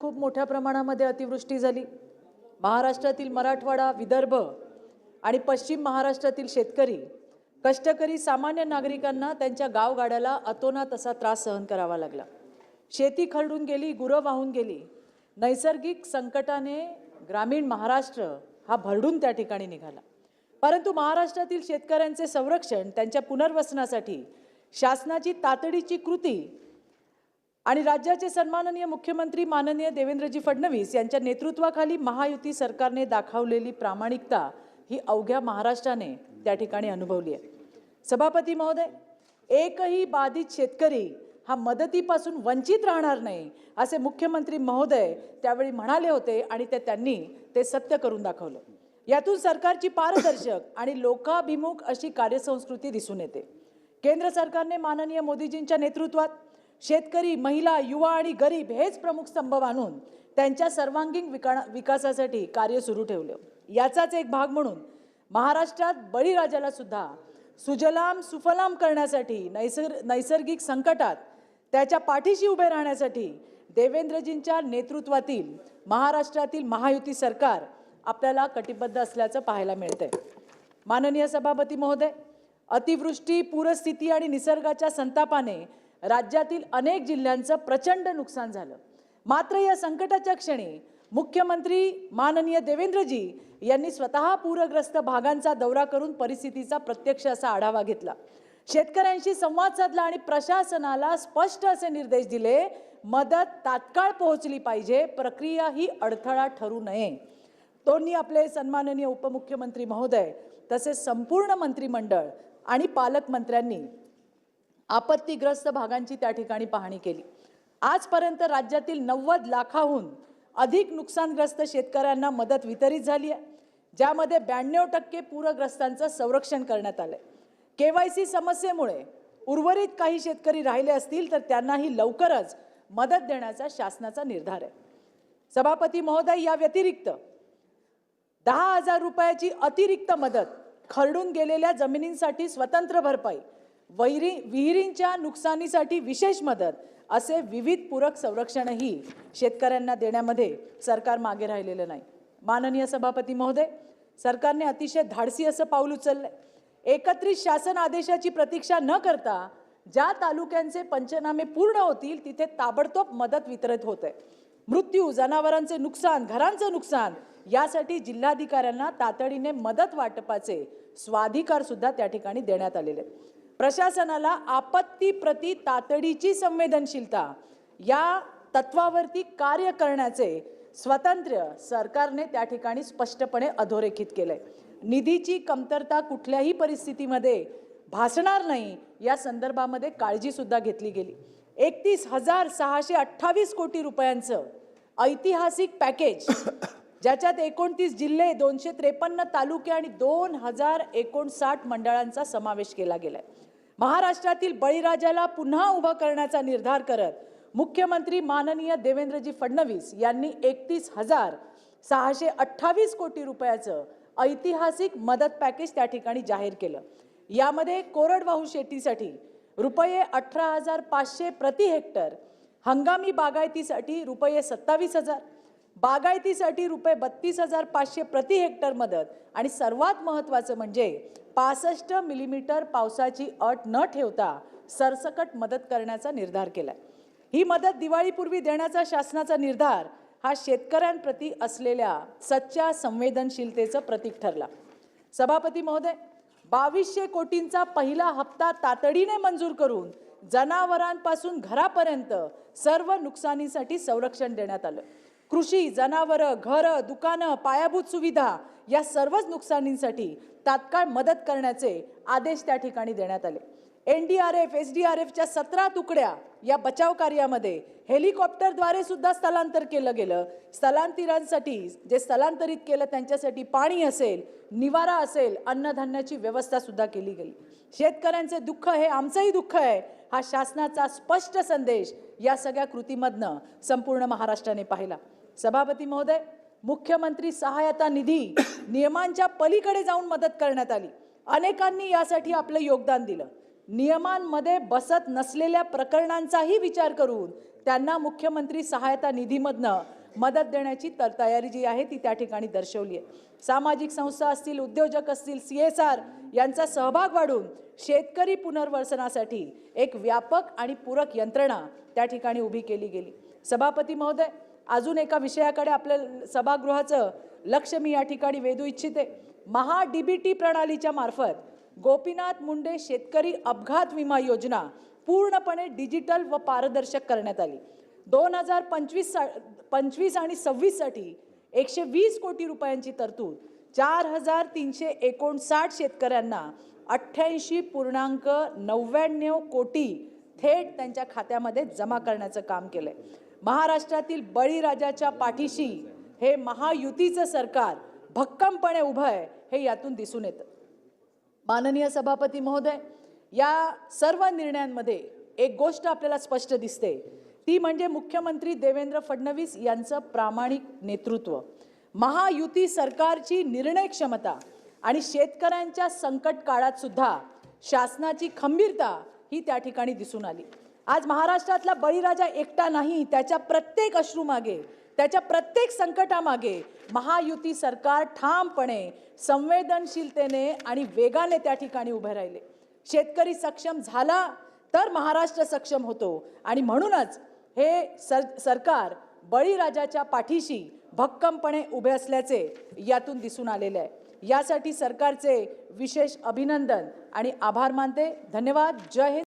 खूप मोठ्या प्रमाणामध्ये अतिवृष्टी झाली. महाराष्ट्रातील मराठवाडा विदर्भ आणि पश्चिम महाराष्ट्रातील शेतकरी कष्टकरी सामान्य नागरिकांना त्यांच्या गावगाड्याला अतोनात असा त्रास सहन करावा लागला. शेती खरडून गेली गुरं वाहून गेली. नैसर्गिक संकटाने ग्रामीण महाराष्ट्र हा भरडून त्या ठिकाणी निघाला. परंतु महाराष्ट्रातील शेतकऱ्यांचे संरक्षण त्यांच्या पुनर्वसनासाठी शासनाची तातडीची कृती आणि राज्याचे सन्माननीय मुख्यमंत्री माननीय देवेंद्रजी फडणवीस यांच्या नेतृत्वाखाली महायुती सरकारने दाखवलेली प्रामाणिकता ही अवघ्या महाराष्ट्राने त्या ठिकाणी अनुभवली आहे. सभापती महोदय एकही बाधित शेतकरी हा मदतीपासून वंचित राहणार नाही असे मुख्यमंत्री महोदय त्यावेळी म्हणाले होते आणि ते त्यांनी ते सत्य करून दाखवलं. यातून सरकारची पारदर्शक आणि लोकाभिमुख अशी कार्यसंस्कृती दिसून येते. केंद्र सरकारने माननीय मोदीजींच्या नेतृत्वात शेतकरी महिला युवा आणि गरीब हेच प्रमुख स्तंभ मानून त्यांच्या सर्वांगीण विका विकासासाठी कार्य सुरू ठेवलं. याचाच एक भाग म्हणून महाराष्ट्रात बळीराजाला सुद्धा सुजलाम सुफलाम करण्यासाठी नैसर् नैसर्गिक संकटात त्याच्या पाठीशी उभे राहण्यासाठी देवेंद्रजींच्या नेतृत्वातील महाराष्ट्रातील महायुती सरकार आपल्याला कटिबद्ध असल्याचं पाहायला मिळतंय. माननीय सभापती महोदय अतिवृष्टी पूरस्थिती आणि निसर्गाच्या संतापाने राज्यातील अनेक जिल्ह्यांचं प्रचंड नुकसान झालं. मात्र या संकटाच्या क्षणी मुख्यमंत्री माननीय देवेंद्रजी यांनी स्वतः पूरग्रस्त भागांचा दौरा करून परिस्थितीचा प्रत्यक्ष असा आढावा घेतला. शेतकऱ्यांशी संवाद साधला आणि प्रशासनाला स्पष्ट असे निर्देश दिले मदत तात्काळ पोहोचली पाहिजे प्रक्रिया ही अडथळा ठरू नये. दोन्ही आपले सन्माननीय उपमुख्यमंत्री महोदय तसेच संपूर्ण मंत्रिमंडळ आणि पालकमंत्र्यांनी आपत्तीग्रस्त भागांची त्या ठिकाणी पाहणी केली. आजपर्यंत राज्यातील नव्वद लाखाहून अधिक नुकसानग्रस्त शेतकऱ्यांना मदत वितरित झाली आहे ज्यामध्ये ब्याण्णव टक्के पूरग्रस्तांचं संरक्षण करण्यात आलंय. के वाय सी समस्येमुळे उर्वरित काही शेतकरी राहिले असतील तर त्यांनाही लवकरच मदत देण्याचा शासनाचा निर्धार आहे. सभापती महोदय या व्यतिरिक्त दहा हजार रुपयाची अतिरिक्त मदत खरडून गेलेल्या जमिनींसाठी स्वतंत्र भरपाई वैरी विहिरींच्या नुकसानीसाठी विशेष मदत असे विविध पूरक संरक्षणही शेतकऱ्यांना देण्यामध्ये सरकार मागे राहिलेलं नाही. माननीय सभापती महोदय सरकारने अतिशय धाडसी असं पाऊल उचललंय. एकत्रित शासन आदेशाची प्रतीक्षा न करता ज्या तालुक्यांचे पंचनामे पूर्ण होतील तिथे ताबडतोब मदत वितरित होत आहे मृत्यू जनावरांचे नुकसान घरांचं नुकसान यासाठी जिल्हाधिकाऱ्यांना तातडीने मदत वाटपाचे स्वाधिकार सुद्धा त्या ठिकाणी देण्यात आलेले आहेत. प्रशासनाला आपत्तीप्रती तातडीची संवेदनशीलता या तत्वावरती कार्य करण्याचे स्वतंत्र सरकारने त्या ठिकाणी स्पष्टपणे अधोरेखित केलंय. निधीची कमतरता कुठल्याही परिस्थितीमध्ये भासणार नाही या संदर्भामध्ये काळजीसुद्धा घेतली गेली. एकतीस हजार सहाशे अठ्ठावीस कोटी रुपयांचं ऐतिहासिक पॅकेज ज्याच्यात एकोणतीस जिल्हे दोनशे त्रेपन्न तालुके आणि दोन हजार एकोणसाठ मंडळांचा समावेश केला गेलाय. महाराष्ट्रातील बळीराजाला पुन्हा उभं करण्याचा निर्धार करत मुख्यमंत्री माननीय देवेंद्रजी फडणवीस यांनी एकतीस हजार सहाशे अठ्ठावीस कोटी रुपयाचं ऐतिहासिक मदत पॅकेज त्या ठिकाणी जाहीर केलं. यामध्ये कोरडवाहू शेतीसाठी रुपये अठरा हजार पाचशे प्रति हेक्टर हंगामी बागायतीसाठी रुपये सत्तावीस हजार बागायतीसाठी रुपये बत्तीस हजार पाचशे प्रति हेक्टर मदत आणि सर्वात महत्त्वाचं म्हणजे पासष्ट मिलीमीटर पावसाची अट न ठेवता सरसकट मदत करण्याचा निर्धार केला ही मदत दिवाळीपूर्वी देण्याचा शासनाचा निर्धार हा शेतकऱ्यांप्रती असलेल्या सच्च्या संवेदनशीलतेचं प्रतीक ठरला. सभापती महोदय बावीसशे कोटींचा पहिला हप्ता तातडीने मंजूर करून जनावरांपासून घरापर्यंत सर्व नुकसानीसाठी संरक्षण देण्यात आलं. कृषी जनावरं घरं दुकानं पायाभूत सुविधा या सर्वच नुकसानींसाठी तात्काळ मदत करण्याचे आदेश त्या ठिकाणी देण्यात आले. N D R F S D R एफच्या सतरा तुकड्या या बचाव कार्यामध्ये हेलिकॉप्टरद्वारे सुद्धा स्थलांतर केलं गेलं. स्थलांतरांसाठी जे स्थलांतरित केलं त्यांच्यासाठी पाणी असेल निवारा असेल अन्नधान्याची व्यवस्था सुद्धा केली गेली. शेतकऱ्यांचे दुःख हे आमचंही दुःख आहे हा शासनाचा स्पष्ट संदेश या सगळ्या कृतीमधनं संपूर्ण महाराष्ट्राने पाहिला. सभापती महोदय मुख्यमंत्री सहायता निधी नियमांच्या पलीकडे जाऊन मदत करण्यात आली. अनेकांनी यासाठी आपलं योगदान दिलं. नियमांमध्ये बसत नसलेल्या प्रकरणांचाही विचार करून त्यांना मुख्यमंत्री सहायता निधीमधनं मदत देण्याची तर तयारी जी आहे ती त्या ठिकाणी दर्शवली आहे. सामाजिक संस्था असतील उद्योजक असतील सी एस आर यांचा सहभाग वाढून शेतकरी पुनर्वसनासाठी एक व्यापक आणि पूरक यंत्रणा त्या ठिकाणी उभी केली गेली. सभापती महोदय अजून एका विषयाकडे आपल्या सभागृहाचं लक्ष मी या ठिकाणी वेधू इच्छिते. महा टी प्रणालीच्या मार्फत गोपीनाथ मुंडे शेतकरी अपघात विमा योजना पूर्णपणे डिजिटल व पारदर्शक करण्यात आली. दोन हजार पंचवीस सा पंचवीस आणि सव्वीससाठी एकशे वीस कोटी रुपयांची तरतूद चार हजार तीनशे एकोणसाठ शेतकऱ्यांना अठ्ठ्याऐंशी पूर्णांक नव्याण्णव कोटी थेट त्यांच्या खात्यामध्ये जमा करण्याचं काम केलं आहे महाराष्ट्रातील बळीराजाच्या पाठीशी हे महायुतीचं सरकार भक्कमपणे उभं आहे हे यातून दिसून येतं. माननीय सभापती महोदय या सर्व निर्णयांमध्ये एक गोष्ट आपल्याला स्पष्ट दिसते. ती म्हणजे मुख्यमंत्री देवेंद्र फडणवीस यांचं प्रामाणिक नेतृत्व. महायुती सरकारची निर्णय क्षमता आणि शेतकऱ्यांच्या संकट काळात सुद्धा शासनाची खंबीरता ही त्या ठिकाणी दिसून आली. आज महाराष्ट्रातला बळीराजा एकटा नाही त्याच्या प्रत्येक अश्रूमागे त्याच्या प्रत्येक संकटामागे महायुती सरकार ठामपणे संवेदनशीलतेने आणि वेगाने त्या ठिकाणी उभे राहिले. शेतकरी सक्षम झाला तर महाराष्ट्र सक्षम होतो आणि म्हणूनच हे सर सरकार बळीराजाच्या पाठीशी भक्कमपणे उभे असल्याचे यातून दिसून आलेले आहे. यासाठी सरकारचे विशेष अभिनंदन आणि आभार मानते. धन्यवाद. जय हिंद.